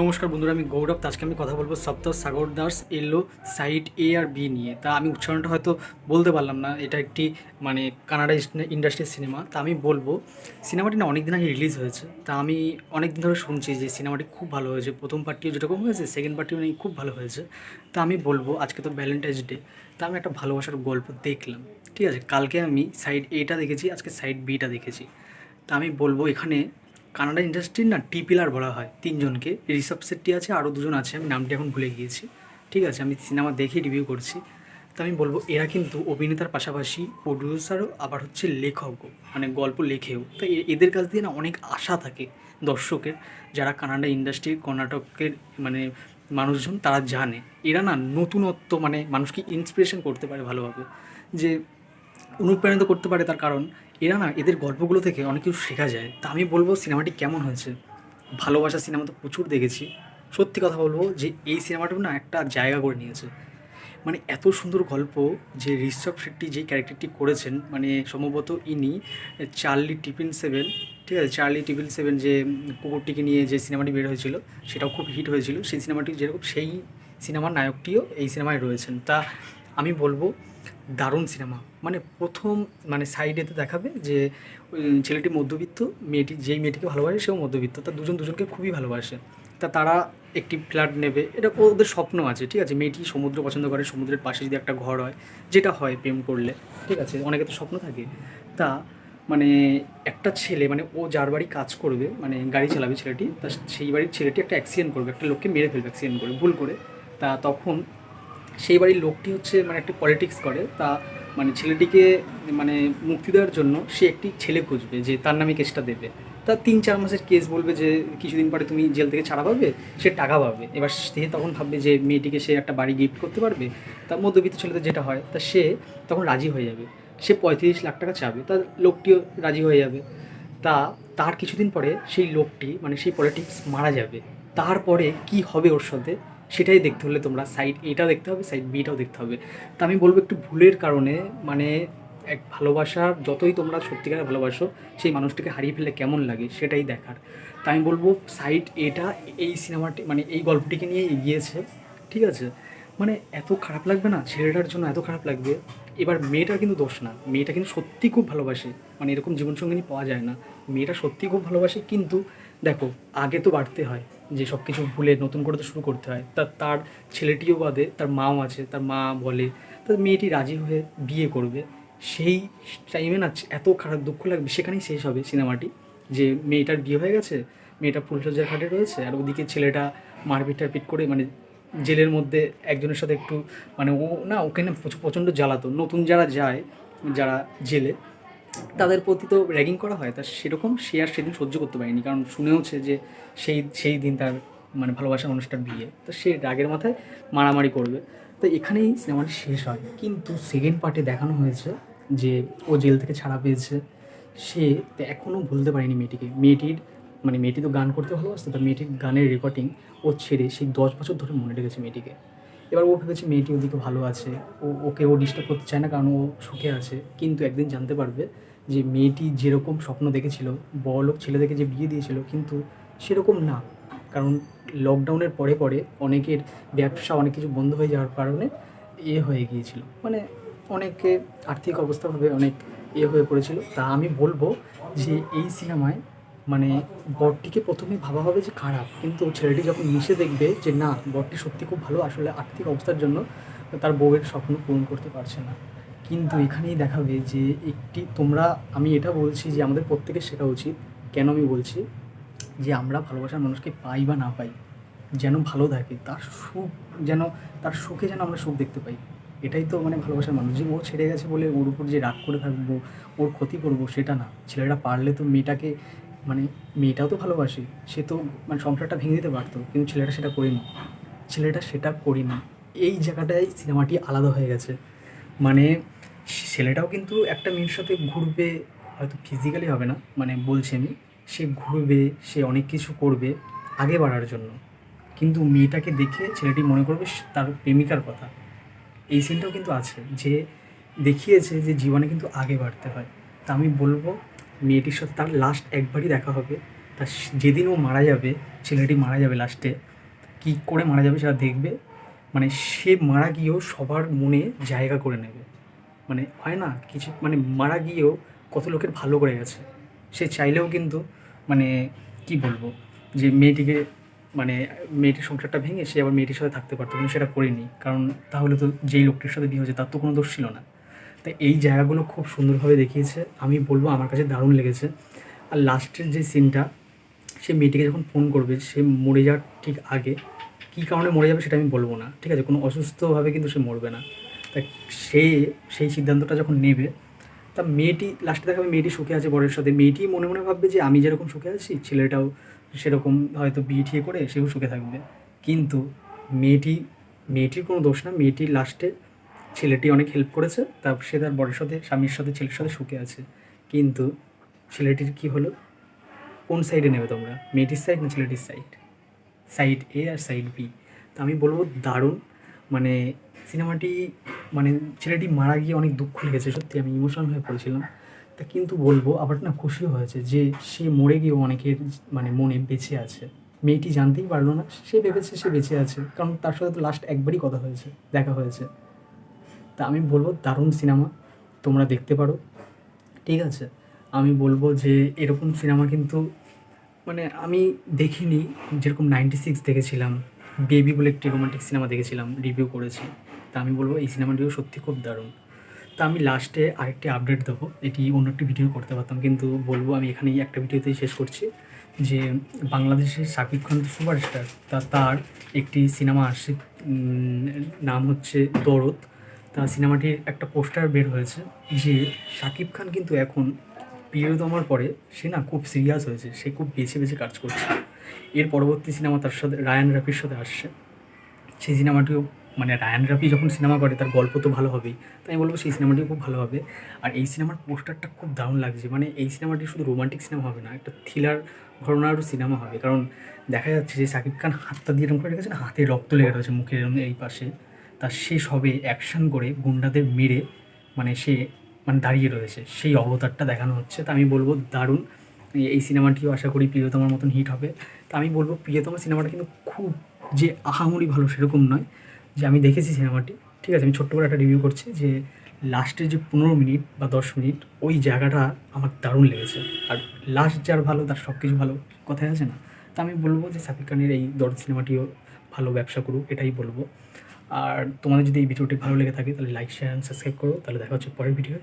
নমস্কার বন্ধুরা, আমি গৌরব। আজকে আমি কথা বলব সপ্তাহ সাগর দাস এলো সাইড এ আর বি নিয়ে। তা আমি উচ্চারণটা হয়তো বলতে পারলাম না, এটা একটি মানে কানাডা ইন্ডাস্ট্রির সিনেমা। তা আমি বলব, সিনেমাটি না অনেক দিন আগে রিলিজ হয়েছে। তা আমি অনেক দিন ধরে শুনছি যে সিনেমাটি খুব ভালো হয়েছে। প্রথম পার্টিও যেরকম হয়েছে, সেকেন্ড পার্টিও নাকি খুব ভালো হয়েছে। তা আমি বলব, আজকে তো ভ্যালেন্টাইন্স ডে তা আমি একটা ভালোবাসার গল্প দেখলাম। ঠিক আছে, কালকে আমি সাইড এটা দেখেছি, আজকে সাইড বিটা দেখেছি। তা আমি বলব, এখানে কানাডা ইন্ডাস্ট্রির না টি পিলার বলা হয় তিনজনকে। ঋষভ শেট্টি আছে, আরও দুজন আছে, আমি নামটি এখন ভুলে গিয়েছি। ঠিক আছে, আমি সিনেমা দেখে রিভিউ করছি। তো আমি বলব, এরা কিন্তু অভিনেতার পাশাপাশি প্রডিউসারও আবার হচ্ছে লেখকও মানে গল্প লেখেও। তো এদের কাছ দিয়ে না অনেক আশা থাকে দর্শকের, যারা কানাডা ইন্ডাস্ট্রি কর্ণাটকের মানে মানুষজন, তারা জানে। এরা না নতুনত্ব মানে মানুষকে ইন্সপিরেশন করতে পারে ভালোভাবে। যে অনুপ্রাণিত করতে পারে তার কারণ এরা না এদের গল্পগুলো থেকে অনেক কিছু শেখা যায়। তা আমি বলব সিনেমাটি কেমন হয়েছে? ভালোবাসা সিনেমা তো প্রচুর দেখেছি। সত্যি কথা বলব যে এই সিনেমাটাও না একটা জায়গা করে নিয়েছে। মানে এত সুন্দর গল্প যে ঋষভ শেট্টি যে ক্যারেক্টারটি করেছেন মানে সম্ভবত ইনি চার্লি টিফিন সেভেন, ঠিক আছে? চার্লি টিফিন সেভেন যে কুকুরটিকে নিয়ে যে সিনেমাটি বের হয়েছিল, সেটাও খুব হিট হয়েছিল। সেই সিনেমাটি যেরকম সেই সিনেমার নায়কটিও এই সিনেমায় রয়েছেন। তা আমি বলব দারুণ সিনেমা। মানে প্রথম মানে সাইডেতে দেখাবে যে ছেলেটি মধ্যবিত্ত, মেয়েটি, যেই মেয়েটিকে ভালোবাসে সেও মধ্যবিত্ত। তা দুজন দুজনকে খুবই ভালোবাসে। তা তারা একটি ফ্ল্যাট নেবে। এটা ওদের স্বপ্ন আছে, ঠিক আছে? মেয়েটি সমুদ্র পছন্দ করে, সমুদ্রের পাশে যদি একটা ঘর হয়, যেটা হয় প্রেম করলে, ঠিক আছে? অনেকে তো স্বপ্ন থাকে। তা মানে একটা ছেলে মানে ও যার বাড়ি কাজ করবে মানে গাড়ি চালাবে ছেলেটি, তা সেই বাড়ির ছেলেটি একটা অ্যাক্সিডেন্ট করবে, একটা লোককে মেরে ফেলবে অ্যাক্সিডেন্ট করে, ভুল করে। তা তখন সেই বাড়ির লোকটি হচ্ছে মানে একটি পলিটিক্স করে। তা মানে ছেলেটিকে মানে মুক্তি দেওয়ার জন্য সে একটি ছেলে খুঁজবে যে তার নামে কেসটা দেবে। তা তিন চার মাসের কেস বলবে যে কিছুদিন পরে তুমি জেল থেকে ছাড়া পাবে, সে টাকা পাবে। এবার সে তখন ভাববে যে মেয়েটিকে সে একটা বাড়ি গিফট করতে পারবে। তা মধ্যবিত্ত ছেলেদের যেটা হয়, তা সে তখন রাজি হয়ে যাবে। সে পঁয়ত্রিশ লাখ টাকা চাবে, তা লোকটিও রাজি হয়ে যাবে। তা তার কিছুদিন পরে সেই লোকটি মানে সেই পলিটিক্স মারা যাবে। তারপরে কি হবে ওর সাথে? সেটাই দেখতে হলে তোমরা সাইড এটাও দেখতে হবে সাইড বিটাও দেখতে হবে। তা আমি বলব একটু ভুলের কারণে মানে এক ভালোবাসার যতই তোমরা সত্যিকারের ভালোবাসো, সেই মানুষটিকে হারিয়ে ফেলে কেমন লাগে সেটাই দেখার। তা আমি বলব সাইড এটা এই সিনেমাটি মানে এই গল্পটিকে নিয়ে এগিয়েছে, ঠিক আছে? মানে এত খারাপ লাগবে না? ছেলেটার জন্য এত খারাপ লাগবে? এবার মেয়েটার কিন্তু দোষ না। মেয়েটা কিন্তু সত্যি খুব ভালোবাসে। মানে এরকম জীবনসঙ্গিনী পাওয়া যায় না। মেয়েটা সত্যি খুব ভালোবাসে, কিন্তু দেখো, আগে তো বাড়তে হয়। যে সব কিছু ভুলে নতুন করে তো শুরু করতে হয়। তা তার ছেলেটিও বাদে, তার মাও আছে, তার মা বলে তার মেয়েটি রাজি হয়ে বিয়ে করবে। সেই টাইমে না এত খারাপ দুঃখ লাগবে, সেখানেই শেষ হবে সিনেমাটি। যে মেয়েটার বিয়ে হয়ে গেছে, মেয়েটা ফুলসজ্জার ঘাটে রয়েছে, আর ওদিকে ছেলেটা মারপিট টারপিট করে মানে জেলের মধ্যে একজনের সাথে একটু মানে ও না, ওকে না প্রচণ্ড জ্বালাতো। নতুন যারা যায়, যারা জেলে তাদের প্রতি তো র্যাগিং করা হয়, তা সেরকম সে আর সেদিন সহ্য করতে পারেনি। কারণ শুনেওছে যে সেই সেই দিন তার মানে ভালোবাসার মানুষটার বিয়ে। তো সে রাগের মাথায় মারামারি করবে। তো এখানেই সিনেমাটি শেষ হয়। কিন্তু সেকেন্ড পার্টে দেখানো হয়েছে যে ও জেল থেকে ছাড়া পেয়েছে। সে এখনও ভুলতে পারেনি মেয়েটিকে। মেয়েটির মানে মেয়েটি তো গান করতে ভালোবাসতো, তা মেয়েটির গানের রেকর্ডিং ও ছেড়ে সেই দশ বছর ধরে মনে রেখেছে মেয়েটিকে। এবার ও ভেবেছে মেয়েটি ওদিকে ভালো আছে। ও, ওকে ও ডিস্টার্ব করতে চায় না কারণ ও সুখে আছে। কিন্তু একদিন জানতে পারবে যে মেয়েটি যেরকম স্বপ্ন দেখেছিল, বড়লোক ছেলে দেখে যে বিয়ে দিয়েছিল, কিন্তু সেরকম না। কারণ লকডাউনের পরে পরে অনেকের ব্যবসা, অনেক কিছু বন্ধ হয়ে যাওয়ার কারণে এ হয়ে গিয়েছিল। মানে অনেকে আর্থিক অবস্থাভাবে অনেক এ হয়ে পড়েছিল। তা আমি বলব যে এই সিনেমায় মানে বরটিকে প্রথমে ভাবা হবে যে খারাপ, কিন্তু ছেলেটি যখন মিশে দেখবে যে না, বরটি সত্যি খুব ভালো, আসলে আর্থিক অবস্থার জন্য তার বউয়ের স্বপ্ন পূরণ করতে পারছে না। কিন্তু এখানেই দেখাবে যে একটি, তোমরা, আমি এটা বলছি যে আমাদের প্রত্যেকের শেখা উচিত, কেন আমি বলছি যে আমরা ভালোবাসার মানুষকে পাই বা না পাই, যেন ভালো থাকে, তার সুখ যেন, তার সুখে যেন আমরা সুখ দেখতে পাই। এটাই তো মানে ভালোবাসার মানুষ, যে ও ছেড়ে গেছে বলে ওর উপর যে রাগ করে থাকব, ওর ক্ষতি করব, সেটা না। ছেলেটা পারলে তো মেয়েটাকে মানে মেয়েটাও তো ভালোবাসে, সে তো মানে সংসারটা ভেঙে দিতে পারতো, কিন্তু ছেলেটা সেটা করেনি। ছেলেটা সেটা করেনি। এই জায়গাটায় সিনেমাটি আলাদা হয়ে গেছে। মানে ছেলেটাও কিন্তু একটা মেয়ের সাথে ঘুরবে, হয়তো ফিজিক্যালি হবে না মানে বলছি আমি, সে ঘুরবে, সে অনেক কিছু করবে আগে বাড়ার জন্য। কিন্তু মেয়েটাকে দেখে ছেলেটি মনে করবে তার প্রেমিকার কথা। এই সিনটাও কিন্তু আছে, যে দেখিয়েছে যে জীবনে কিন্তু আগে বাড়তে হয়। তা আমি বলব মেয়েটির সাথে তার লাস্ট একবারই দেখা হবে। তা স- যেদিন ও মারা যাবে, ছেলেটি মারা যাবে লাস্টে কী করে মারা যাবে সেটা দেখবে? মানে সে মারা গিয়েও সবার মনে জায়গা করে নেবে। মানে হয় না, কিছু মানে মারা গিয়েও কত লোকের ভালো করে গেছে। সে চাইলেও কিন্তু মানে কি বলব? যে মেয়েটিকে মানে মেয়েটির সংসারটা ভেঙে সে আবার মেয়েটির সাথে থাকতে পারতো, কিন্তু সেটা করেনি। কারণ তাহলে তো যেই লোকটির সাথে বিয়ে হয়েছে, তার তো কোনো দোষ ছিল না। তাই এই জায়গাগুলো খুব সুন্দরভাবে দেখিয়েছে। আমি বলব আমার কাছে দারুণ লেগেছে। আর লাস্টের যে সিনটা সে মেয়েটিকে যখন ফোন করবে, সে মরে যাওয়ার ঠিক আগে কী কারণে মরে যাবে সেটা আমি বলব না, ঠিক আছে? কোনো অসুস্থভাবে কিন্তু সে মরবে না। তা সে, সেই সিদ্ধান্তটা যখন নেবে, তা মেয়েটি লাস্টে দেখাবে মেয়েটি সুখে আছে বরের সাথে। মেয়েটি মনে মনে ভাববে যে আমি যেরকম সুখে আছি, ছেলেটাও সেরকম হয়তো বিয়ে ঠিয়ে করে সেও সুখে থাকবে। কিন্তু মেয়েটি, মেয়েটির কোনো দোষ না। মেয়েটি লাস্টে ছেলেটি অনেক হেল্প করেছে, তা সে তার বরের সাথে, স্বামীর সাথে, ছেলের সাথে সুখে আছে। কিন্তু ছেলেটির কি হলো? কোন সাইডে নেবে তোমরা? মেয়েটির সাইড না ছেলেটির সাইড সাইড এ আর সাইড বি তো আমি বলব দারুণ। মানে সিনেমাটি মানে ছেলেটি মারা গিয়ে অনেক দুঃখ লেগেছে, সত্যি আমি ইমোশনাল হয়ে পড়েছিলাম। তা কিন্তু বলব, আবার না খুশিও হয়েছে যে সে মরে গিয়েও অনেকের মানে মনে বেঁচে আছে। মেয়েটি জানতেই পারল না, সে ভেবেছে সে বেঁচে আছে, কারণ তার সাথে তো লাস্ট একবারই কথা হয়েছে, দেখা হয়েছে। তা আমি বলব দারুণ সিনেমা, তোমরা দেখতে পারো। ঠিক আছে? আমি বলব যে এরকম সিনেমা কিন্তু মানে আমি দেখিনি, যেরকম নাইনটি সিক্স দেখেছিলাম, বেবি বলে একটি রোমান্টিক সিনেমা দেখেছিলাম রিভিউ করেছি। তা আমি বলব এই সিনেমাটিও সত্যি খুব দারুণ। তা আমি লাস্টে আরেকটি আপডেট দেবো, এটি অন্য একটি ভিডিও করতে পারতাম, কিন্তু বলব আমি এখানেই একটা ভিডিওতেই শেষ করছি, যে বাংলাদেশের শাকিব খান সুপারস্টার, তা তার একটি সিনেমা আসছে নাম হচ্ছে দরদ তা সিনেমাটির একটা পোস্টার বের হয়েছে যে শাকিব খান কিন্তু এখন প্রিয়তমার পরে সে না খুব সিরিয়াস হয়েছে, সে খুব বেছে বেছে কাজ করছে। এর পরবর্তী সিনেমা তার সাথে রায়ান রাফির সাথে আসছে। সেই সিনেমাটিও মানে রায়ান রাফি যখন সিনেমা করে তার গল্প তো ভালো হবেই, তাই আমি বলব সেই সিনেমাটিও খুব ভালো হবে। আর এই সিনেমার পোস্টারটা খুব দারুণ লাগছে মানে এই সিনেমাটি শুধু রোমান্টিক সিনেমা হবে না, একটা থ্রিলার ঘটনারও সিনেমা হবে। কারণ দেখা যাচ্ছে যে শাকিব খান হাতটা দিয়ে এরকম করে রেখেছে না, হাতে রক্ত লেগে রয়েছে মুখের এই পাশে। তার সে সবে অ্যাকশন করে গুন্ডাদের মেরে মানে সে মানে দাঁড়িয়ে রয়েছে। সেই অবতারটা দেখানো হচ্ছে। তা আমি বলব দারুণ। এই- সিনেমাটিও আশা করি প্রিয়তমার মতন হিট হবে। তা আমি বলব প্রিয়তমা সিনেমাটা কিন্তু খুব যে আহামরি ভালো সেরকম নয় যে আমি দেখেছি সিনেমাটি। ঠিক আছে, আমি ছোট্ট করে একটা রিভিউ করছি যে লাস্টের যে পনেরো মিনিট বা দশ মিনিট ওই জায়গাটা আমার দারুণ লেগেছে। আর লাস্ট যার ভালো তার সব কিছু ভালো কথাই আছে না। তা আমি বলব যে সাকিব খানের এই দরদ সিনেমাটিও ভালো ব্যবসা করুক, এটাই বলব। আর তোমাদের যদি এই ভিডিওটি ভালো লেগে থাকে তাহলে লাইক শেয়ার সাবস্ক্রাইব করো। তাহলে দেখা হচ্ছে পরের ভিডিও